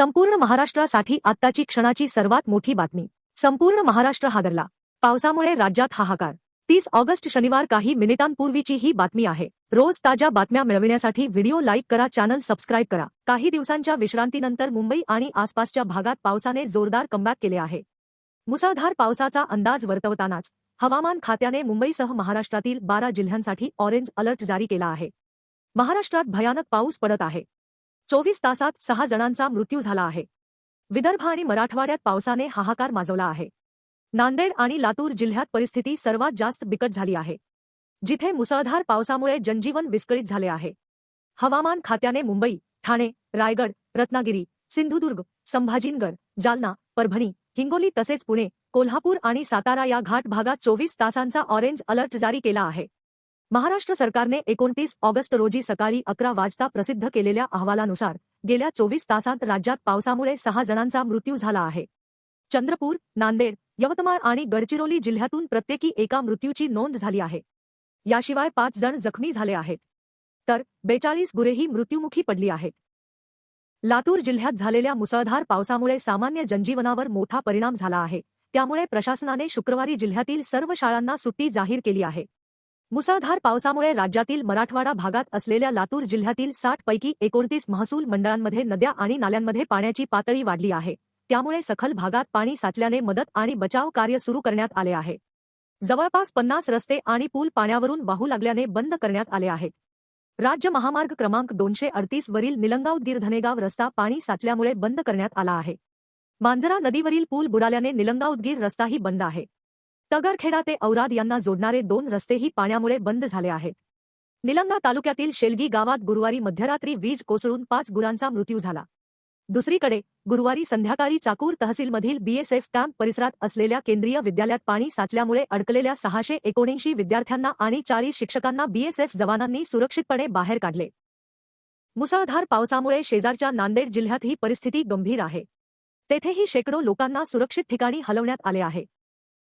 संपूर्ण महाराष्ट्रासाठी आत्ताची क्षणाची सर्वात मोठी बातमी. संपूर्ण महाराष्ट्र हादरला. पावसामुळे राज्यात हाहाकार. तीस ऑगस्ट शनिवार काही मिनिटांपूर्वीची ही बातमी आहे. रोज ताज्या बातम्या मिळविण्यासाठी व्हिडिओ लाईक करा चॅनल सबस्क्राईब करा. काही दिवसांच्या विश्रांतीनंतर मुंबई आणि आसपासच्या भागात पावसाने जोरदार कमबॅक केले आहे. मुसळधार पावसाचा अंदाज वर्तवतानाच हवामान खात्याने मुंबईसह महाराष्ट्रातील बारा जिल्ह्यांसाठी ऑरेंज अलर्ट जारी केला आहे. महाराष्ट्रात भयानक पाऊस पडत आहे. चोवीस तासात सहा जणांचा मृत्यू झाला आहे. विदर्भ आणि मराठवाड्यात पावसाने हाहाकार माजवला आहे. नांदेड आणि लातूर जिल्ह्यात परिस्थिती सर्वात जास्त बिकट झाली आहे. जिथे मुसळधार पावसामुळे जनजीवन विस्कळीत झाले आहे. हवामान खात्याने मुंबई ठाणे रायगड रत्नागिरी सिंधुदुर्ग संभाजीनगर जालना परभणी हिंगोली तसेच पुणे कोल्हापूर आणि सातारा या घाट भागात चोवीस तासांचा ऑरेंज अलर्ट जारी केला आहे. महाराष्ट्र सरकारने एकोणतीस ऑगस्ट रोजी सकाळी अकरा वाजता प्रसिद्ध केलेल्या अहवालानुसार गेल्या चोवीस तासांत राज्यात पावसामुळे सहा जणांचा मृत्यू झाला आहे. चंद्रपूर नांदेड यवतमाळ आणि गडचिरोली जिल्ह्यातून प्रत्येकी एका मृत्यूची नोंद झाली आहे. याशिवाय पाच जण जखमी झाले आहेत. तर बेचाळीस गुरेही मृत्युमुखी पडली आहेत. लातूर जिल्ह्यात झालेल्या मुसळधार पावसामुळे सामान्य जनजीवनावर मोठा परिणाम झाला आहे. त्यामुळे प्रशासनाने शुक्रवारी जिल्ह्यातील सर्व शाळांना सुट्टी जाहीर केली आहे. मुसळधार पावसामुळे राज्यातील मराठवाडा भागात असलेल्या लातूर जिल्ह्यातील साठ पैकी एकोणतीस महसूल मंडळांमध्ये नद्या आणि नाल्यांमध्ये पाण्याची पातळी वाढली आहे. त्यामुळे सखल भागात पाणी साचल्याने मदत आणि बचाव कार्य सुरू करण्यात आले आहे. जवळपास पन्नास रस्ते आणि पूल पाण्यावरून वाहू लागल्याने बंद करण्यात आले आहेत. राज्य महामार्ग क्रमांक दोनशे अडतीस वरील निलंगाव धनेगाव रस्ता पाणी साचल्यामुळे बंद करण्यात आला आहे. मांजरा नदीवरील पूल बुडाल्याने निलंगावदगीर रस्ताही बंद आहे. तगरखेडा ते औराद यांना जोडणारे दोन रस्तेही पाण्यामुळे बंद झाले आहेत. निलंगा तालुक्यातील शेलगी गावात गुरुवारी मध्यरात्री वीज कोसळून पाच गुरांचा मृत्यू झाला. दुसरीकडे गुरुवारी संध्याकाळी चाकूर तहसीलमधील बीएसएफ कॅम्प परिसरात असलेल्या केंद्रीय विद्यालयात पाणी साचल्यामुळे अडकलेल्या सहाशे एकोणऐंशी विद्यार्थ्यांना आणि चाळीस शिक्षकांना बीएसएफ जवानांनी सुरक्षितपणे बाहेर काढले. मुसळधार पावसामुळे शेजारच्या नांदेड जिल्ह्यात ही परिस्थिती गंभीर आहे. तेथेही शेकडो लोकांना सुरक्षित ठिकाणी हलवण्यात आले आहे.